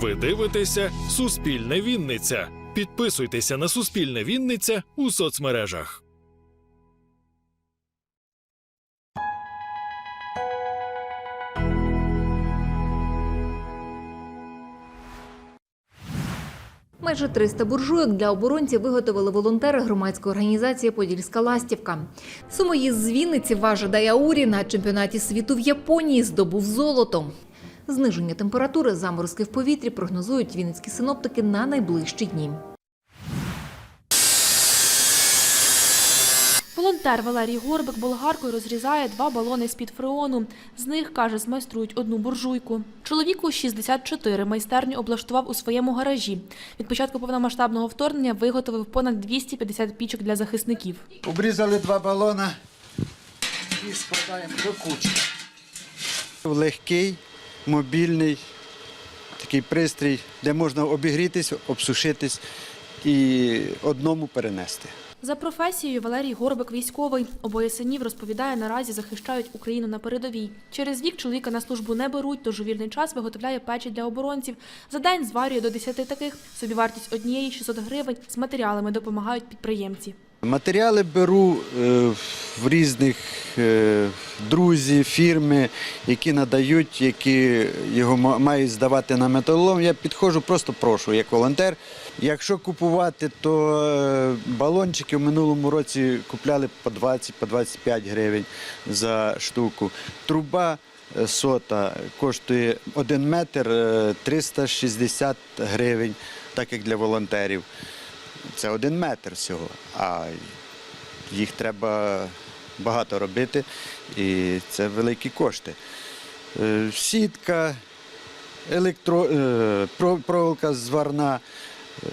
Ви дивитеся Суспільне Вінниця. Підписуйтеся на Суспільне Вінниця у соцмережах. Майже 300 буржуйок для оборонців виготовили волонтери громадської організації Подільська ластівка. Сумоїз з Вінниці Важа Даяурі на чемпіонаті світу в Японії здобув золото. Зниження температури заморозки в повітрі прогнозують вінницькі синоптики на найближчі дні. Волонтер Валерій Горбик болгаркою розрізає два балони з-під фреону. З них, каже, змайструють одну буржуйку. Чоловіку 64 майстерню облаштував у своєму гаражі. Від початку повномасштабного вторгнення виготовив понад 250 пічок для захисників. Обрізали два балона і складаємо до кучки. Легкий, мобільний, такий пристрій, де можна обігрітись, обсушитись і одному перенести. За професією Валерій Горбик військовий. Обоє синів розповідає, наразі захищають Україну на передовій. Через рік чоловіка на службу не беруть, тож у вільний час виготовляє печі для оборонців. За день зварює до 10 таких. Собівартість однієї 600 гривень. З матеріалами допомагають підприємці. Матеріали беру е, в різних е, друзі, фірми, які надають, які його мають здавати на металолом. Я підходжу, просто прошу, як волонтер. Якщо купувати, то е, балончики в минулому році купляли по 20 по 25 гривень за штуку. Труба сота коштує 1 метр е, 360 гривень, так як для волонтерів. Це один метр всього, а їх треба багато робити, і це великі кошти. Е, Сітка, електро, е, проволока зварна, е,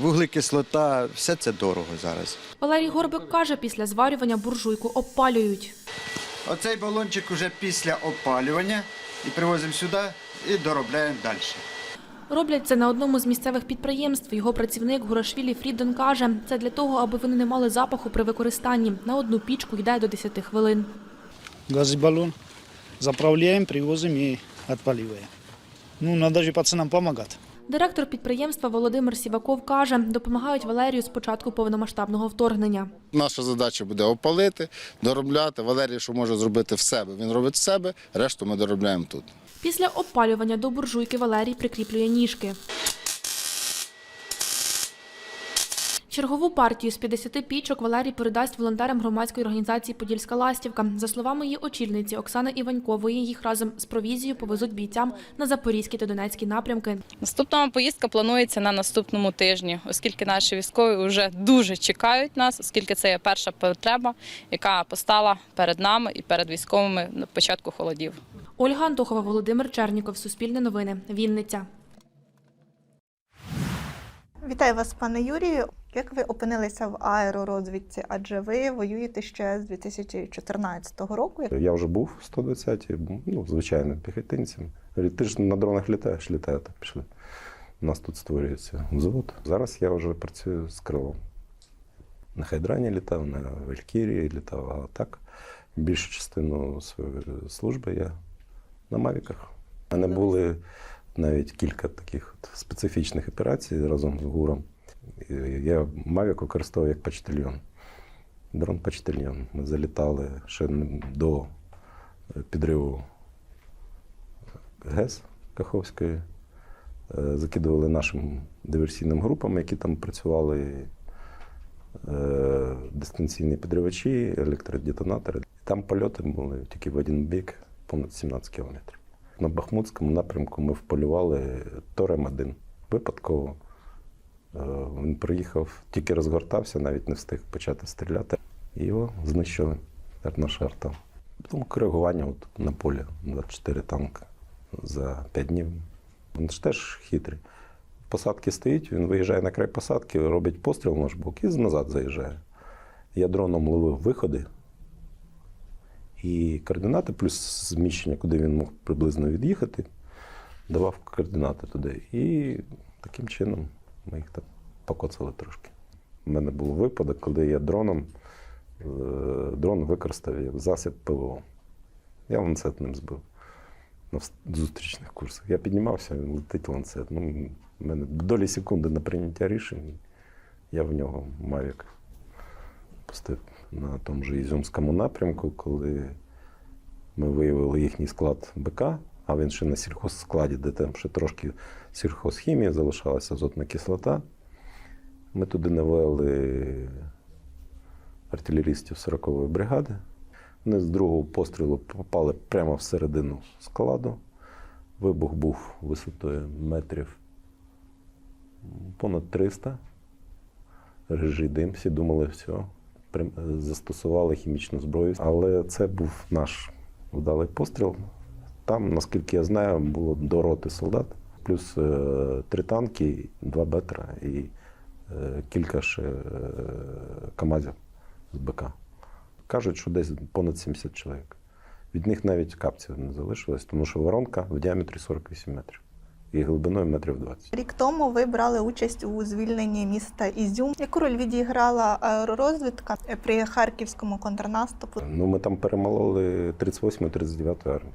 вуглекислота, все це дорого зараз. Валерій Горбик каже, після зварювання буржуйку опалюють. Оцей балончик вже після опалювання і привозимо сюди і доробляємо далі. Роблять це на одному з місцевих підприємств. Його працівник Гурашвілі Фрідон каже, це для того, аби вони не мали запаху при використанні. На одну пічку йде до 10 хвилин. газобаллон, заправляємо, привозимо і відпалюємо. Ну, треба же пацанам помогать. Директор підприємства Володимир Сіваков каже, допомагають Валерію з початку повномасштабного вторгнення. Наша задача буде опалити, доробляти. Валерій, що може зробити в себе, він робить в себе, решту ми доробляємо тут. Після опалювання до буржуйки Валерій прикріплює ніжки. Чергову партію з 50 пічок Валерій передасть волонтерам громадської організації Подільська ластівка. За словами її очільниці Оксани Іванькової, їх разом з провізією повезуть бійцям на Запорізький та Донецький напрямки. Наступна поїздка планується на наступному тижні, оскільки наші військові вже дуже чекають нас, оскільки це є перша потреба, яка постала перед нами і перед військовими на початку холодів. Ольга Антохова, Володимир Черніков, Суспільне новини, Вінниця. Вітаю вас, пане Юрію. Як ви опинилися в аеророзвідці? Адже ви воюєте ще з 2014 року. Я вже був в 120-й, ну, звичайно, піхотинцем. Ти ж на дронах літаєш, літаю, так пішли. У нас тут створюється взвод. Зараз я вже працюю з крилом. На Хайдрані літав, на Валькірії літав, а так більшу частину своєї служби я на Мавіках. У мене були навіть кілька таких от специфічних операцій разом з ГУРом. Я Мавік використовував як почтальйон. Дрон почтальйон. Ми залітали ще до е, підриву ГЕС Каховської. Е, Закидували нашим диверсійним групам, які там працювали е, дистанційні підривачі, електродетонатори. Там польоти були тільки в один бік, понад 17 кілометрів. На Бахмутському напрямку ми вполювали Торем-1 випадково. Е, Він приїхав, тільки розгортався, навіть не встиг почати стріляти. І його знищили. Наша. Потім коригування от на полі 24 танки за 5 днів. Він ж теж хитрий. В посадці стоїть, він виїжджає на край посадки, робить постріл наш бок і назад заїжджає. Я дроном ловив виходи. І координати, плюс зміщення, куди він мог приблизно від'їхати, давав координати туди. І таким чином ми їх так покоцали трошки. У мене був випадок, коли я дроном е, дрон використав як засіб ПВО. Я ланцет ним збив. на зустрічних курсах. Я піднімався, летить ланцет. Ну, в мене долі секунди на прийняття рішень. Я в нього Мавік пустив на тому ж Ізюмському напрямку, коли ми виявили їхній склад БК, а він ще на сільхозскладі, де там ще трошки сільхозхімії залишалася азотна кислота. Ми туди навели артилерістів 40-ї бригади. Вони з другого пострілу попали прямо всередину складу. Вибух був висотою метрів понад 300. Режий дим, всі думали, все, застосували хімічну зброю. Але це був наш вдалий постріл. Там, наскільки я знаю, було до роти солдат, плюс е, три танки, два бетера і е, кілька ще е, КАМАЗів з БК. Кажуть, що десь понад 70 чоловік. Від них навіть капців не залишилось, тому що воронка в діаметрі 48 метрів і глибиною метрів 20. Рік тому ви брали участь у звільненні міста Ізюм. Яку роль відіграла аеророзвідка при харківському контрнаступу? Ну, ми там перемололи 38-39 армію.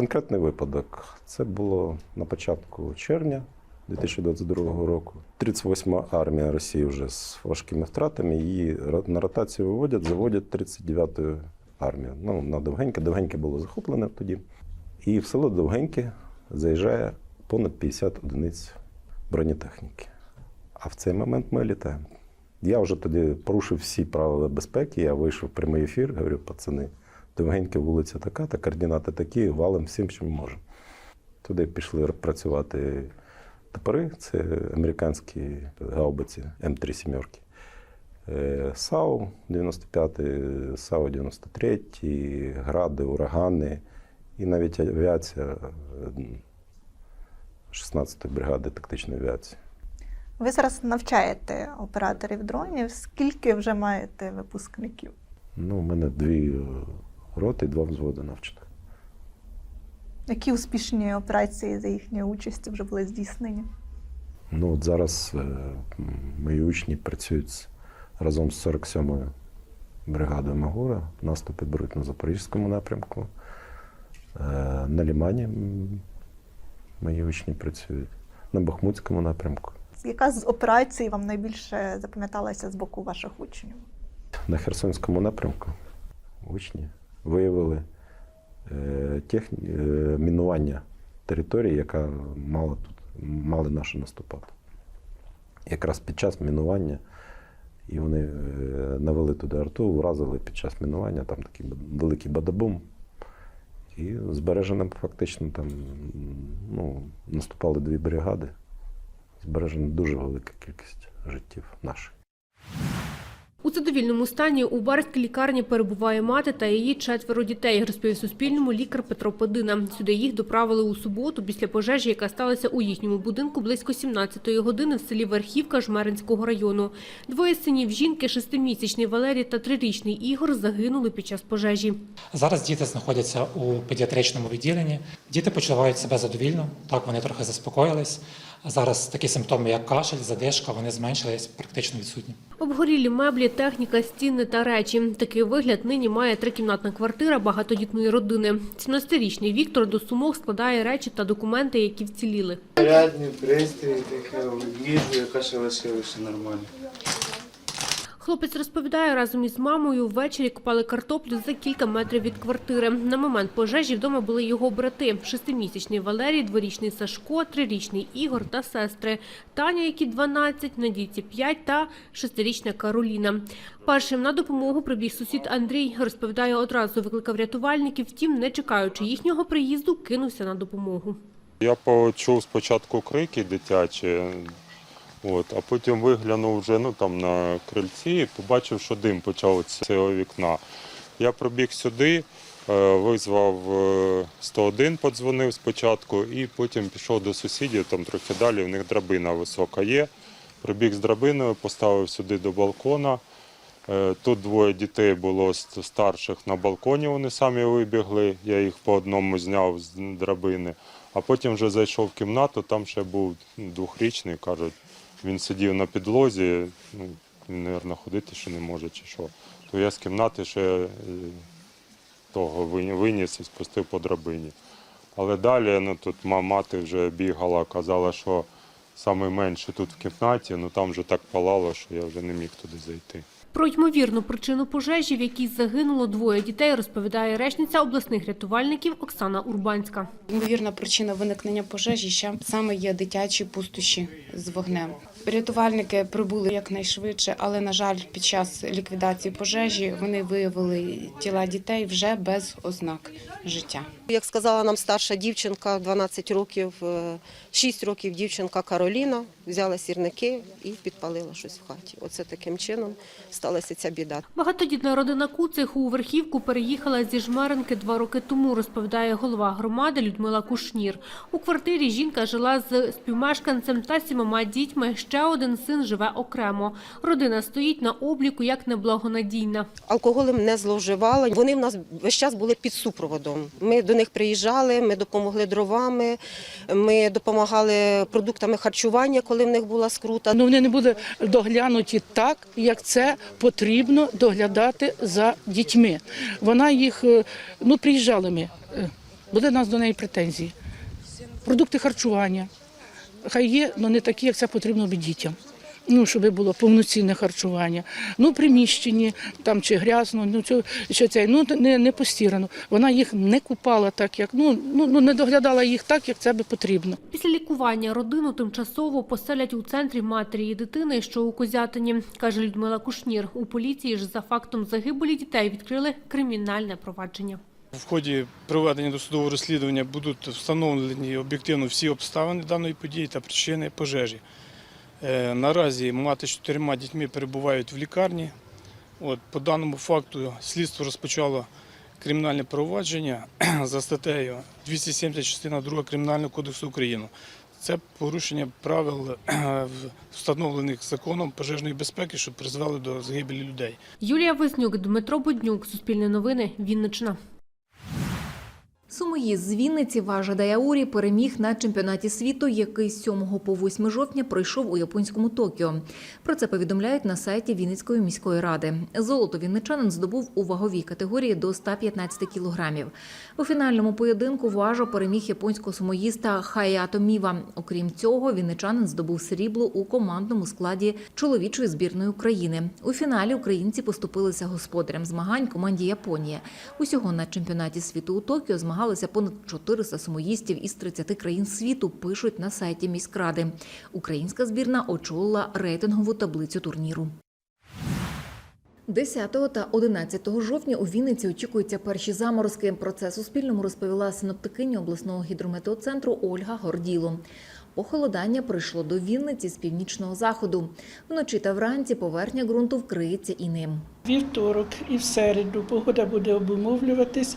Конкретний випадок це було на початку червня 2022 року. 38-ма армія Росії вже з важкими втратами. Її на ротацію виводять, заводять 39-ю армію. Ну, на Довгеньке. Довгеньке було захоплене тоді. І в село Довгеньке заїжджає понад 50 одиниць бронетехніки. А в цей момент ми літаємо. Я вже тоді порушив всі правила безпеки. Я вийшов в прямий ефір, говорю, пацани, Довгенька вулиця така, та координати такі, валим всім, що ми можемо. Туди пішли працювати топори, це американські гаубиці М3 сімерки. Е, САУ 95, САУ 93, гради, урагани і навіть авіація е, 16-ї бригади тактичної авіації. Ви зараз навчаєте операторів дронів. Скільки вже маєте випускників? Ну, у мене дві е, роти і два взводи навчених. Які успішні операції за їхньою участю вже були здійснені? Ну, от зараз е, мої учні працюють з- разом з 47-ю бригадою Магура. Наступи беруть на Запорізькому напрямку. Е, На Лімані м, мої учні працюють, на Бахмутському напрямку. Яка з операцій вам найбільше запам'яталася з боку ваших учнів? На Херсонському напрямку учні виявили е, техні... е, мінування території, яка мала тут мали наші наступати. Якраз під час мінування, і вони е, навели туди арту, вразили під час мінування, там такий великий бадабум. І збережено фактично там ну, наступали дві бригади. Збережена дуже велика кількість життів наших. У задовільному стані у барській лікарні перебуває мати та її четверо дітей, розповів Суспільному лікар Петро Подина. Сюди їх доправили у суботу після пожежі, яка сталася у їхньому будинку близько 17-ї години в селі Верхівка Жмеринського району. Двоє синів жінки, шестимісячний Валерій та трирічний Ігор, загинули під час пожежі. Зараз діти знаходяться у педіатричному відділенні. Діти почувають себе задовільно, так вони трохи заспокоїлись. Зараз такі симптоми, як кашель, задишка, вони зменшились, практично відсутні. Обгорілі меблі, техніка, стіни та речі. Такий вигляд нині має трикімнатна квартира багатодітної родини. 17-річний Віктор до сумок складає речі та документи, які вціліли. Рядні пристрій, таке їжу, яка ще лишилася нормально. Хлопець розповідає, разом із мамою ввечері копали картоплю за кілька метрів від квартири. На момент пожежі вдома були його брати – шестимісячний Валерій, дворічний Сашко, трирічний Ігор та сестри. Таня, які 12, Надійці 5 та шестирічна Кароліна. Першим на допомогу прибіг сусід Андрій. Розповідає, одразу викликав рятувальників, втім, не чекаючи їхнього приїзду, кинувся на допомогу. Я почув спочатку крики дитячі, от, а потім виглянув вже ну, там, на крильці і побачив, що дим почав з цього вікна. Я пробіг сюди, е, визвав е, 101, подзвонив спочатку, і потім пішов до сусідів, там трохи далі, в них драбина висока є. Прибіг з драбиною, поставив сюди до балкона. Е, Тут двоє дітей було старших на балконі, вони самі вибігли. Я їх по одному зняв з драбини. А потім вже зайшов в кімнату, там ще був двохрічний, кажуть, він сидів на підлозі, ну, він, мабуть, ходити ще не може чи що. То я з кімнати ще е, того вині- виніс і спустив по драбині. Але далі ну, тут ма- мати вже бігала, казала, що найменше тут в кімнаті, ну там вже так палало, що я вже не міг туди зайти. Про ймовірну причину пожежі, в якій загинуло двоє дітей, розповідає речниця обласних рятувальників Оксана Урбанська. Ймовірна причина виникнення пожежі ще саме є дитячі пустощі з вогнем. Рятувальники прибули якнайшвидше, але на жаль, під час ліквідації пожежі вони виявили тіла дітей вже без ознак життя. Як сказала нам старша дівчинка, 12 років, е, 6 років дівчинка Кароліна, взяла сірники і підпалила щось в хаті. Оце таким чином сталася ця біда. Багатодітна родина Куцих у Верхівку переїхала зі Жмеренки два роки тому, розповідає голова громади Людмила Кушнір. У квартирі жінка жила з співмешканцем та сімома дітьми. Ще один син живе окремо. Родина стоїть на обліку як неблагонадійна. Алкоголем не зловживала. Вони в нас весь час були під супроводом. Ми до них приїжджали, ми допомогли дровами, ми допомагали продуктами харчування, коли в них була скрута. Ну, вони не були доглянуті так, як це потрібно доглядати за дітьми. Вона їх, е, ну, приїжджали ми, е, були в нас до неї претензії. Продукти харчування. Хай є, але не такі, як це потрібно би дітям. Ну, щоб було повноцінне харчування. Ну, приміщенні, там чи грязно, ну чи, чи це, ну не, не постірано. Вона їх не купала так, як ну, ну, ну не доглядала їх так, як це би потрібно. Після лікування родину тимчасово поселять у центрі матері і дитини, що у Козятині, каже Людмила Кушнір. У поліції ж за фактом загибелі дітей відкрили кримінальне провадження. В ході проведення досудового розслідування будуть встановлені об'єктивно всі обставини даної події та причини пожежі. Е, Наразі мати з чотирма дітьми перебувають в лікарні. От, по даному факту слідство розпочало кримінальне провадження за статтею 270 частина 2 Кримінального кодексу України. Це порушення правил е, встановлених законом пожежної безпеки, що призвели до загибелі людей. Юлія Вознюк, Дмитро Буднюк, Суспільне новини, Вінниччина. Сумоїз з Вінниці Важа Даяурі переміг на чемпіонаті світу, який з 7 по 8 жовтня пройшов у японському Токіо. Про це повідомляють на сайті Вінницької міської ради. Золото вінничанин здобув у ваговій категорії до 115 кілограмів. У фінальному поєдинку Важо переміг японського сумоїста Хаято Міва. Окрім цього, вінничанин здобув срібло у командному складі чоловічої збірної України. У фіналі українці поступилися господарям змагань команді Японія. Усього на чемпіонаті світу у Токіо змагалися понад 400 сумоїстів із 30 країн світу, пишуть на сайті міськради. Українська збірна очолила рейтингову таблицю турніру. 10 та 11 жовтня у Вінниці очікуються перші заморозки. Про це Суспільному розповіла синоптикиня обласного гідрометеоцентру Ольга Горділо. Похолодання прийшло до Вінниці з північного заходу. Вночі та вранці поверхня ґрунту вкриється і ним. Вівторок і в середу погода буде обумовлюватись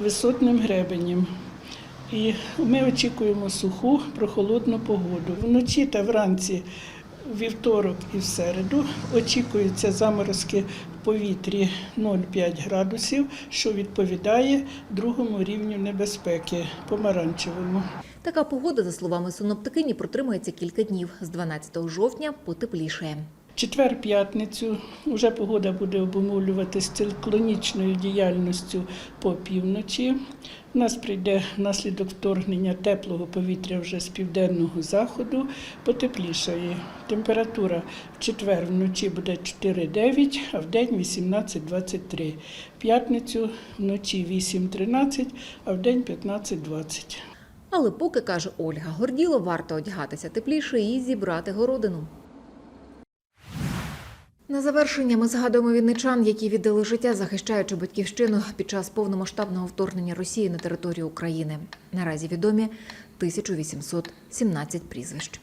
висотним гребенем. І ми очікуємо суху прохолодну погоду. Вночі та вранці, вівторок і в середу, очікуються заморозки в повітрі 0,5 градусів, що відповідає другому рівню небезпеки помаранчевому. Така погода, за словами синоптикині, протримається кілька днів. З 12 жовтня потеплішає. Четвер, п'ятницю вже погода буде обумовлюватися циклонічною діяльністю по півночі. У нас прийде внаслідок вторгнення теплого повітря вже з південного заходу, потеплішає. Температура в четвер вночі буде 4-9, а в день 18-23. П'ятницю вночі 8-13, а в день 15-20. Але поки, каже Ольга Горділо, варто одягатися тепліше і зібрати городину. На завершення ми згадуємо вінничан, які віддали життя, захищаючи батьківщину під час повномасштабного вторгнення Росії на територію України. Наразі відомі 1817 прізвищ.